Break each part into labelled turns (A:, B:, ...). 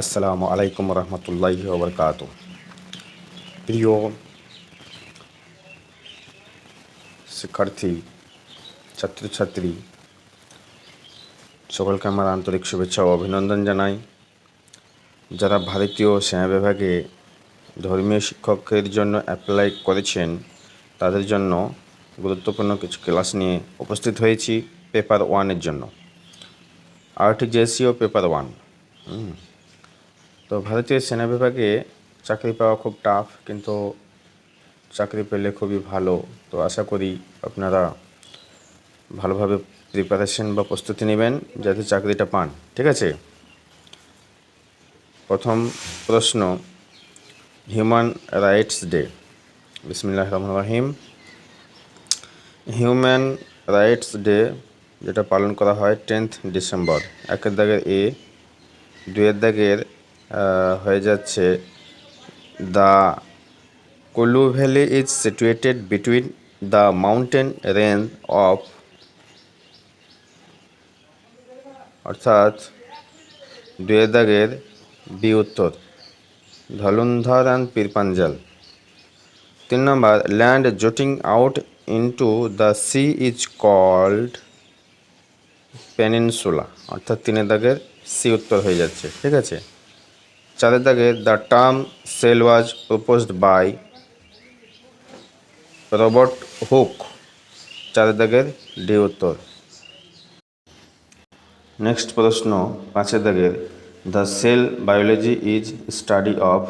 A: আসসালামু আলাইকুম রহমতুল্লাহ ওবরকাত প্রিয় শিক্ষার্থী, ছাত্রছাত্রী, সকলকে আমার আন্তরিক শুভেচ্ছা ও অভিনন্দন জানাই। যারা ভারতীয় সেনা বিভাগে ধর্মীয় শিক্ষকের জন্য অ্যাপ্লাই করেছেন, তাদের জন্য গুরুত্বপূর্ণ কিছু ক্লাস নিয়ে উপস্থিত হয়েছি পেপার ওয়ানের জন্য। আর্টিজেসিও পেপার ওয়ান তো ভারতীয় সেনা বিভাগে চাকরি পাওয়া খুব টাফ কিন্তু চাকরি পেলে খুবই ভালো। তো আশা করি আপনারা ভালোভাবে প্রিপারেশন বা প্রস্তুতি নেবেন, যাতে চাকরিটা পান। ঠিক আছে? প্রথম প্রশ্ন হিউম্যান রাইটস ডে বিসমিল্লাহ রহমান রাহিম। হিউম্যান রাইটস ডে যেটা পালন করা হয় টেন্থ ডিসেম্বর একের দাগের এ দুয়ের দাগের হয়ে যাচ্ছে। The Kullu valley is situated between the mountain range of অর্থাৎ দুয়ের দাগের বি উত্তর ধলুন্ধর অ্যান্ড পীরপাঞ্জাল। তিন নম্বর, land jutting out into the sea is called peninsula, অর্থাৎ তিনের দাগের সি উত্তর হয়ে যাচ্ছে, ঠিক আছে? চারের দাগের the term cell was proposed by Robert Hooke চারের দাগের ডি উত্তর। নেক্সট প্রশ্ন পাঁচের দাগের the cell biology is study of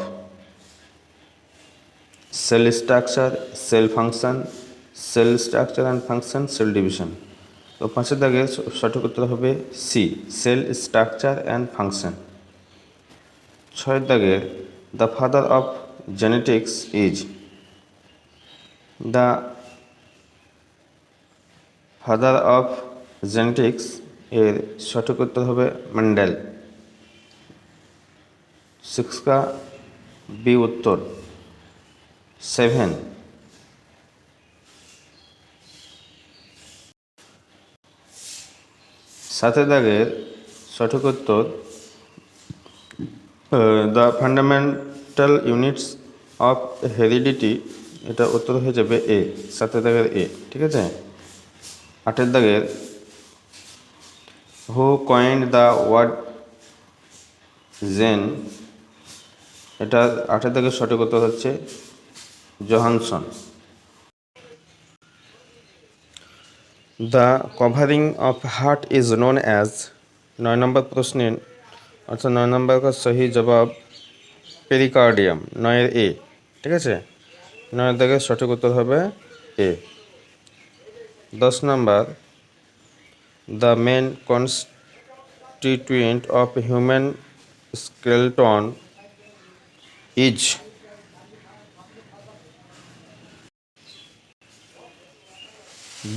A: cell structure, cell function, cell structure and function, cell division. তো পাঁচের দাগের সঠিক উত্তর হবে C, cell structure and function. ছয়ের দাগের the father of genetics is the father of genetics এর সঠিক উত্তর হবে ম্যান্ডেল সিক্সকা বি উত্তর। সেভেন। সাতের দাগের সঠিক উত্তর the fundamental units of heredity এটা উত্তর হয়ে যাবে এ সাতের দাগের এ ঠিক আছে? আটের দাগের who coined the word gene এটা আটের দাগের সঠিক উত্তর হচ্ছে Johannsen the covering of heart is known as নয় নম্বর প্রশ্নের অর্থাৎ নয় নম্বর का সহি জবাব পেরিকার্ডিয়াম নয়ের এ ঠিক আছে? নয়ের দাগের সঠিক উত্তর হবে এ দশ number the main constituent of human skeleton is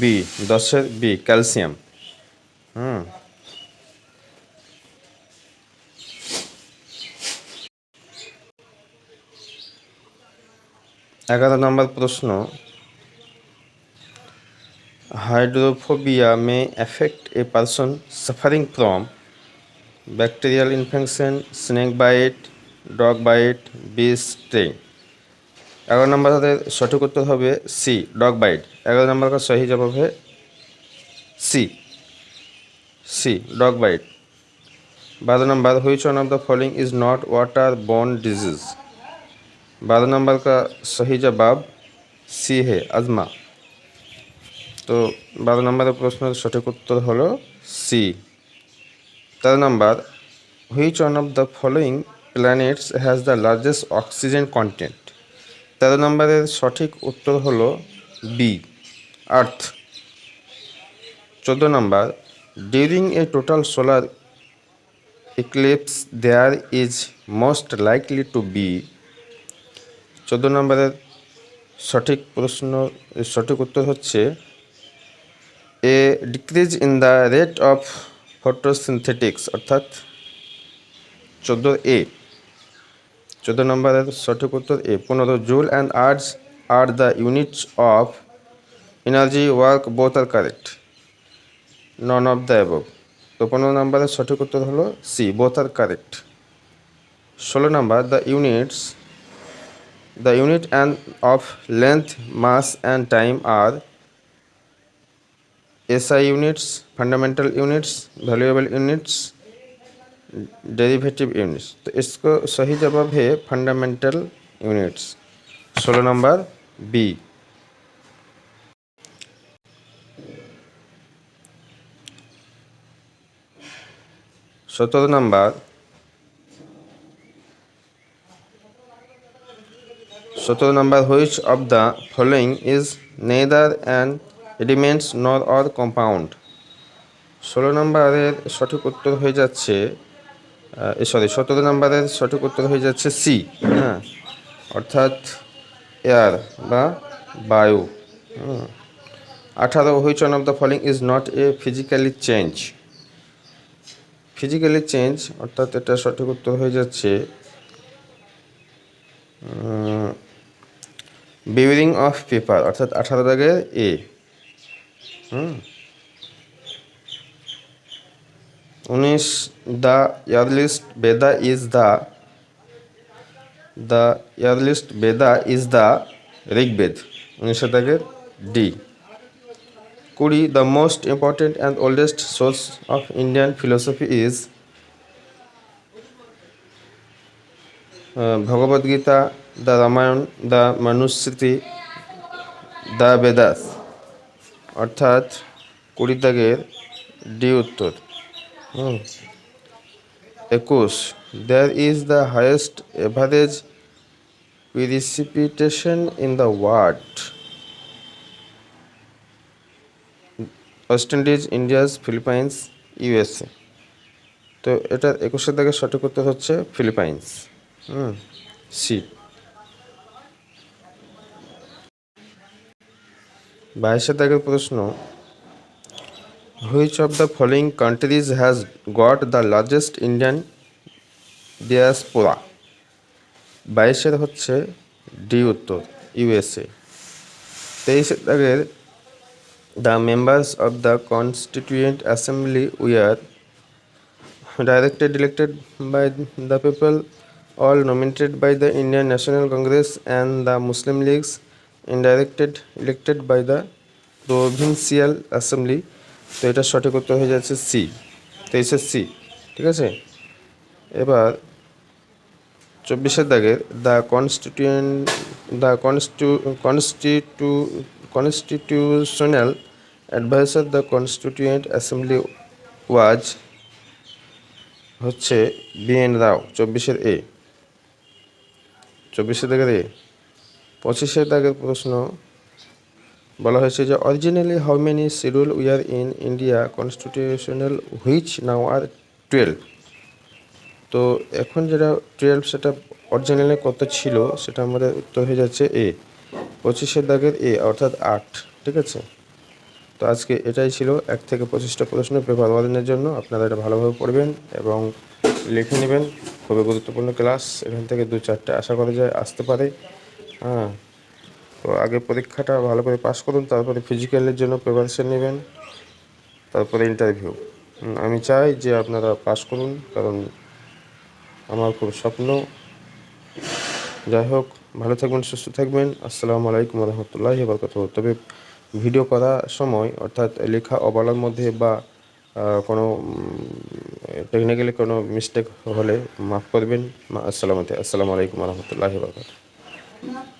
A: B দশের বি ক্যালসিয়াম হুম। এগারো নম্বর প্রশ্ন hydrophobia may affect a person suffering from bacterial infection snake bite dog bite bee sting এগারো নম্বরের সঠিক উত্তর হবে সি ডগ বাইট এগারো নম্বর का सही जवाब है सी सी डॉग बाइट बारह number which one of the following is not water borne disease बारह नंबर का सही जवाब सी है अजमा তো বারো নম্বরের প্রশ্নের সঠিক উত্তর হলো সি তেরো নম্বর which one of the following planets has the largest oxygen content তেরো নম্বরের সঠিক উত্তর হলো বি আর্থ চোদ্দো নম্বর during a total solar eclipse there is most likely to be চোদ্দ নম্বরের সঠিক প্রশ্ন, সঠিক উত্তর হচ্ছে A decrease in the rate of photosynthetics অর্থাৎ চোদ্দ এ চোদ্দ নম্বরের সঠিক উত্তর এ পনেরো joule and watts are the units of energy work both are correct none of the above. তো পনেরো নম্বরের সঠিক উত্তর হলো সি বোথ আর কারেক্ট ষোলো number the units the unit and of length mass and time are SI units fundamental units valuable units derivative units तो इसको सही जवाब है फंडामेंटल यूनिट्स सोलह नंबर बी सत्रह नंबर সতেরো number which of the following is neither and elements nor or compound ষোলো নম্বরের সঠিক উত্তর হয়ে যাচ্ছে সরি সতেরো নম্বরের সঠিক উত্তর হয়ে যাচ্ছে সি হ্যাঁ অর্থাৎ এয়ার বা বায়ু আঠারো which one of the following is not a physically change physically change অর্থাৎ এটা সঠিক উত্তর হয়ে যাচ্ছে বিউরিং অফ পেপার অর্থাৎ আঠারো দাগের এ হুম। উনিশ the ইয়ারলিস্ট Vedha is the the ইয়ারলিস্ট Vedha is the Rigveda. উনিশ দাগের ডি কুড়ি the most important and oldest source of Indian philosophy is Bhagavad Gita the Ramayana the Manusmriti the Vedas. অর্থাৎ কুড়ি দাগের ডি উত্তর। একুশ there is the highest average precipitation in the world West Indies India's Philippines USA তো এটার একুশের দাগের সঠিক উত্তর হচ্ছে ফিলিপাইন্স হুম। সি বাইশের দাগের প্রশ্ন which of the following countries has got the largest Indian diaspora বাইশের হচ্ছে ডি উত্তর ইউএসএ তেইশে দাগের the members of the constituent assembly were directed, elected by the people, all nominated by the Indian National Congress and the Muslim Leagues indirected, elected by the provincial assembly. তো এটা সঠিক উত্তর হয়ে যাচ্ছে C তেইশের C ঠিক আছে? এবার চব্বিশের দাগের the constituent the কনস্টিউ কনস্টিটিউ constitutional adviser the constituent assembly was হচ্ছে বিএন রাও চব্বিশের এ চব্বিশের দাগের এ পঁচিশের দাগের প্রশ্ন বলা হয়েছে যে originally how many schedule were in India constitutional which now are twelve তো এখন যেটা টুয়েলভ সেটা অরিজিনালি কত ছিল সেটা আমাদের উত্তর হয়ে যাচ্ছে এ পঁচিশের দাগের এ অর্থাৎ আট, ঠিক আছে? তো আজকে এটাই ছিল এক থেকে পঁচিশটা প্রশ্ন পেপার ওয়ানের জন্য। আপনারা এটা ভালোভাবে পড়বেন এবং লিখে নেবেন। খুবই গুরুত্বপূর্ণ ক্লাস এখান থেকে দু চারটে আশা করা যায় আসতে পারে। হ্যাঁ। তো আগে পরীক্ষাটা ভালো করে পাস করুন, তারপরে ফিজিক্যালের জন্য প্রিপারেশন নেবেন, তারপরে ইন্টারভিউ আমি চাই যে আপনারা পাস করুন, কারণ আমার খুব স্বপ্ন। যাই হোক, ভালো থাকবেন, সুস্থ থাকবেন। আসসালামু আলাইকুম রহমতুল্লাহ বরকত তবে ভিডিও করার সময়, অর্থাৎ লেখা অবলার মধ্যে বা কোনো টেকনিক্যালি কোনো মিস্টেক হলে মাফ করবেন। আসসালামতে, আসসালামু আলাইকুম রহমতুল্লাহ বরকত 응.